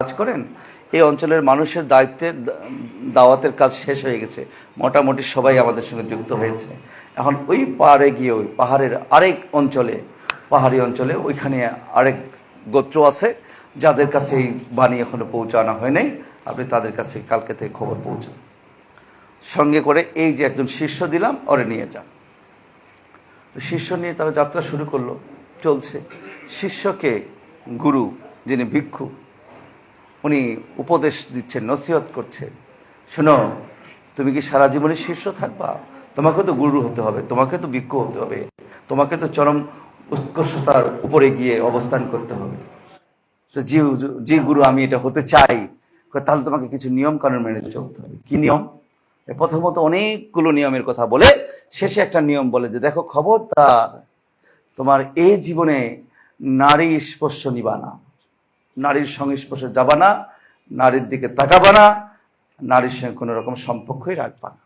কাজ করেন, এই অঞ্চলের মানুষের দায়িত্বের দাওয়াতের কাজ শেষ হয়ে গেছে। মোটামুটি সবাই আমাদের সঙ্গে যুক্ত হয়েছে। এখন ওই পাহাড়ে গিয়ে ওই পাহাড়ের আরেক অঞ্চলে, পাহাড়ি অঞ্চলে ওইখানে আরেক গোত্র আছে, যাদের কাছে এই বাণী এখনও পৌঁছানো হয় নাই। আপনি তাদের কাছে কালকে থেকে খবর পৌঁছান। সঙ্গে করে এই যে একজন শিষ্য দিলাম, ওরে নিয়ে যান। শিষ্য নিয়ে তারা যাত্রা শুরু করল, চলছে। শিষ্যকে গুরু, যিনি ভিক্ষু উনি উপদেশ দিচ্ছেন, নসিহত করছেন। শোনো, তুমি কি সারা জীবনে শীর্ষ থাকবা? তোমাকে তো গুরু হতে হবে, তোমাকে তো ভিক্ষু হতে হবে, তোমাকে তো চরম উৎকর্ষতার উপরে গিয়ে অবস্থান করতে হবে। তো যে যে গুরু আমি এটা হতে চাই তাহলে তোমাকে কিছু নিয়ম কানুন মেনে চলতে হবে। কি নিয়ম? প্রথমত অনেকগুলো নিয়মের কথা বলে, শেষে একটা নিয়ম বলে যে, দেখো খবরদার, তোমার এই জীবনে নারী স্পর্শ নিবা না। নারীর সংস্পর্শে যাবা না, নারীর দিকে তাকাবা না, নারীর সঙ্গে কোনো রকম সম্পর্কই রাখবা না।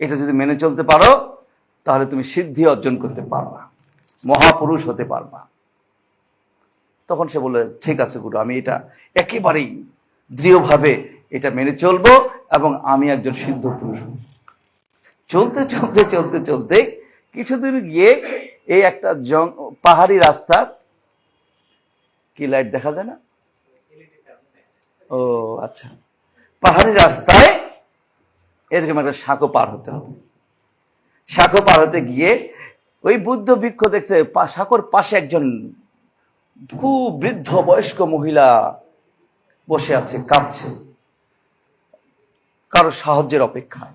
এটা যদি মেনে চলতে পারো, তাহলে তুমি সিদ্ধি অর্জন করতে পারবা, মহাপুরুষ হতে পারবা। তখন সে বলল, ঠিক আছে গুরু, আমি এটা একেবারেই দৃঢ়ভাবে এটা মেনে চলবো এবং আমি একজন সিদ্ধ পুরুষ চলতে চলতে চলতে চলতে কিছুদূর গিয়ে এই একটা জং, পাহাড়ি রাস্তার কি লাইট দেখা যায় না? ও আচ্ছা। পাহাড়ি রাস্তায় এরকম একটা সাঁকো পার হতে হবে। সাঁকো পার হতে গিয়ে ওই বুদ্ধ বৃক্ষ দেখছে সাঁকোর পাশে একজন খুব বৃদ্ধ বয়স্ক মহিলা বসে আছে কাঁদছে কারও সাহায্যের অপেক্ষায়।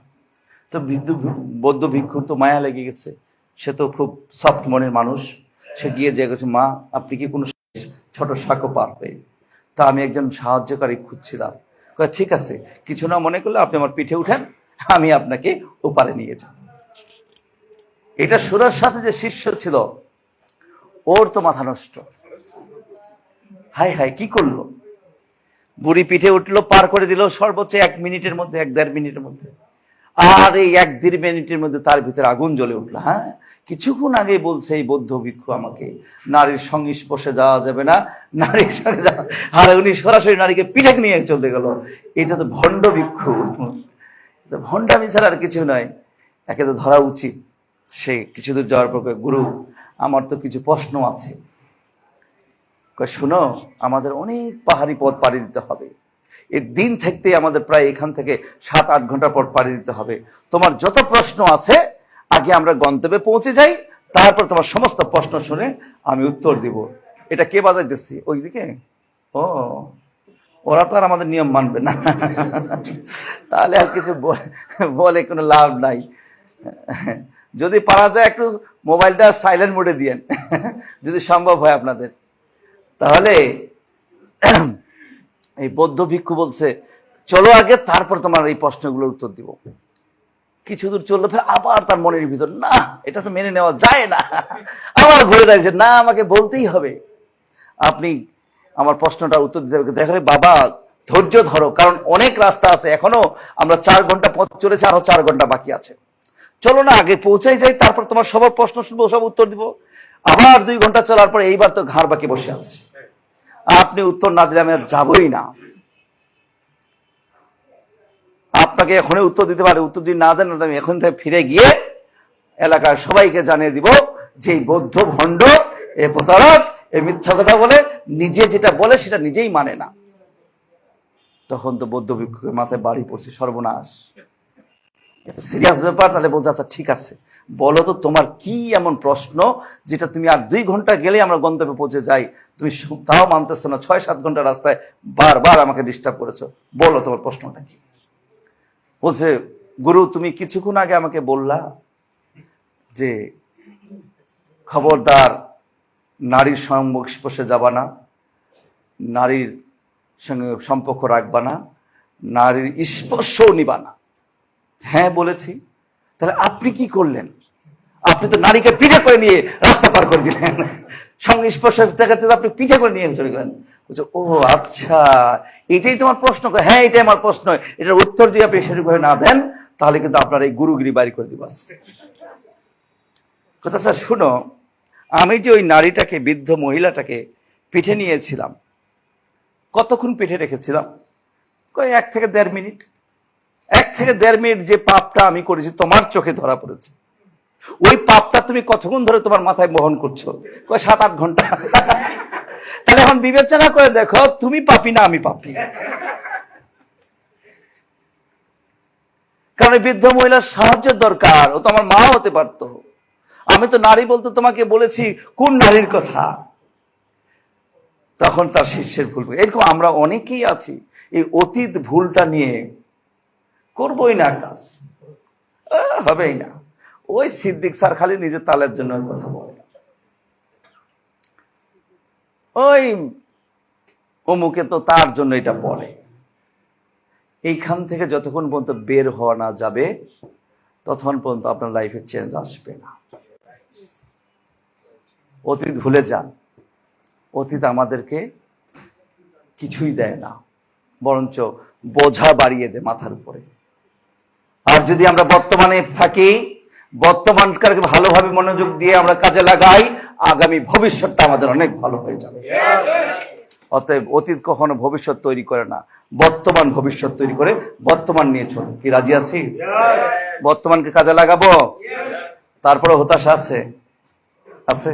তো বৃদ্ধ বৌদ্ধ ভিক্ষুর তো মায়া লেগে গেছে। সে তো খুব সফট মনের মানুষ। সে গিয়ে যে গেছে মা, আপনি কি কোনো ছোট সাঁকো পারবে তা আমি একজন সাহায্যকারী খুঁজছিলাম। ঠিক আছে, কিছু না মনে করলে আপনি আমার পিঠে উঠেন, আমি আপনাকে ওপারে নিয়ে যাব। এটা সুরার সাথে যে শিষ্য ছিল, ওর তো মাথা নষ্ট। হাই হাই কি করল? বুড়ি পিঠে উঠল, পার করে দিল সর্বোচ্চ এক মিনিটের মধ্যে, এক দেড় মিনিটের মধ্যে। আর এই এক দেড় মিনিটের মধ্যে তার ভিতরে আগুন জ্বলে উঠল হ্যাঁ? কিছুক্ষণ আগে বলছে এই বৌদ্ধ ভিক্ষু আমাকে, নারীর সংস্পর্শে যাওয়া যাবে না, নারীর সঙ্গে যাওয়া, আর উনি সরাসরি নারীকে পিঠে নিয়ে চলতে গেল। এটা তো ভণ্ড ভিক্ষু। ভণ্ডামি ছাড়া আর কিছু নয়। একে তো ধরা উচিত। সে কিছু দূর যাওয়ার পর গুরু, আমার তো কিছু প্রশ্ন আছে। শোনো, আমাদের অনেক পাহাড়ি পথ পাড়ি দিতে হবে। এই দিন থাকতে আমাদের প্রায় এখান থেকে সাত আট ঘণ্টা পর পাড়ি দিতে হবে। তোমার যত প্রশ্ন আছে আগে আমরা গন্তব্যে পৌঁছে যাই, তারপর তোমার সমস্ত প্রশ্ন শুনে আমি উত্তর দিব। এটা কে বাজাইতেছি? ওইদিকে? ও, ওরা তো আর আমাদের নিয়ম মানবে না। তাহলে আর কিছু বলে- কোনো লাভ নাই। যদি পারা যায় একটু মোবাইলটা সাইলেন্ট মোডে দিয়েন, যদি সম্ভব হয় আপনাদের। তাহলে এই বৌদ্ধ ভিক্ষু বলছে, চলো আগে, তারপর তোমার এই প্রশ্নগুলোর উত্তর দিব। কিছু দূর চলল, ফের আবার তার মনের ভিতর, না, এটা তো মেনে নেওয়া যায় না। আবার ঘুরে দাঁড়িয়েছে না, আমাকে বলতেই হবে। আপনি আমার প্রশ্নটার উত্তর দিতে হবে। দেখো বাবা, ধৈর্য ধরো, কারণ অনেক রাস্তা আছে, এখনও আমরা চার ঘণ্টা পথ চলেছে, আরও চার ঘণ্টা বাকি আছে। চলো না, আগে পৌঁছাই যাই, তারপর তোমার সবার প্রশ্ন শুনব, সব উত্তর দিব। আবার দুই ঘণ্টা চলার পর এইবার তো ঘাড় বাকি বসে আছে। আপনি উত্তর না দিলে আমি আর যাবই না। আপনাকে এখনই উত্তর দিতে পারে। উত্তর যদি না দেন আমি এখন থেকে ফিরে গিয়ে এলাকার সবাইকে জানিয়ে দিব যে বৌদ্ধ ভণ্ড, এ প্রতারক, এ মিথ্যা কথা বলে, নিজে যেটা বলে সেটা নিজেই মানে না। তখন তো বৌদ্ধ ভিক্ষুকের মাথায় বাড়ি পড়ছে, সর্বনাশ। এত সিরিয়াস ব্যাপার, তাহলে বলছে আচ্ছা ঠিক আছে। বলো তো, তোমার কি এমন প্রশ্ন যেটা তুমি আর দুই ঘণ্টা গেলে আমরা গন্তব্যে পৌঁছে যাই? তুমি তাও মানতেছো না ছয় সাত ঘণ্টা রাস্তায় বারবার আমাকে ডিস্টার্ব করেছ। বলো তোমার প্রশ্নটা কি? বলছে, গুরু, তুমি কিছুক্ষণ আগে আমাকে বললা যে খবরদার নারীর সংস্পর্শে যাবা না, নারীর সঙ্গে সম্পর্ক রাখবা না, নারীর স্পর্শও নিবা না। হ্যাঁ বলেছি। তাহলে আপনি কি করলেন? আপনি তো নারীকে পিঠে করে নিয়ে রাস্তা পার করে দিলেন। সঙ্গে স্পর্শ দেখাতে আপনি পিঠে করে নিয়ে চলে গেলেন। বলছে, ও আচ্ছা এটাই তোমার প্রশ্ন। হ্যাঁ এটাই আমার প্রশ্ন। এটার উত্তর যদি আপনি সেরকমভাবে না দেন, তাহলে কিন্তু আপনার এই গুরুগিরি বাড়ি করে দিব আজকে। কথা স্যার, শুনো, আমি যে ওই নারীটাকে, বৃদ্ধ মহিলাটাকে পিঠে নিয়েছিলাম, কতক্ষণ পেটে রেখেছিলাম? কয়, এক থেকে দেড় মিনিট। এক থেকে দেড় মিনিট যে পাপটা আমি করেছি, তোমার চোখে ধরা পড়েছে। ওই পাপটা তুমি কতক্ষণ ধরে তোমার মাথায় বহন করছ? কয়, সাত আট ঘণ্টা। তাহলে এখন বিবেচনা করে দেখো, তুমি পাপি না আমি পাপি। কারণ বৃদ্ধ মহিলার সাহায্য দরকার, ও তো আমার মা হতে পারতো। আমি তো নারী বলতে তোমাকে বলেছি, কোন নারীর কথা? তখন তার শিষ্যের ভুল এরকম আমরা অনেকেই আছি, এই অতীত ভুলটা নিয়ে করবই না কাজ। হবেই না। ওই সিদ্দিক স্যার খালি নিজের তালের জন্য কথা বলে ওই অমুকে তো তার জন্য এটা বলে। এইখান থেকে যতক্ষণ পর্যন্ত বের হওয়া না যাবে, ততক্ষণ পর্যন্ত আপনার লাইফে চেঞ্জ আসবে না। অতীত ভুলে যান। অতীত আমাদেরকে কিছুই দেয় না, বরঞ্চ বোঝা বাড়িয়ে দেয় মাথার উপরে। আর যদি আমরা বর্তমানে থাকি বর্তমানকারকে ভালোভাবে মনোযোগ দিয়ে আমরা কাজে লাগাই, আগামী ভবিষ্যৎটা আমাদের অনেক ভালো হয়ে যাবে। অতএব অতীত কখনো ভবিষ্যৎ তৈরি করে না, বর্তমান ভবিষ্যৎ তৈরি করে, বর্তমান নিয়ে চলো কি রাজি আছি? বর্তমানকে কাজে লাগাবো? তারপরে হতাশা আছে? আছে?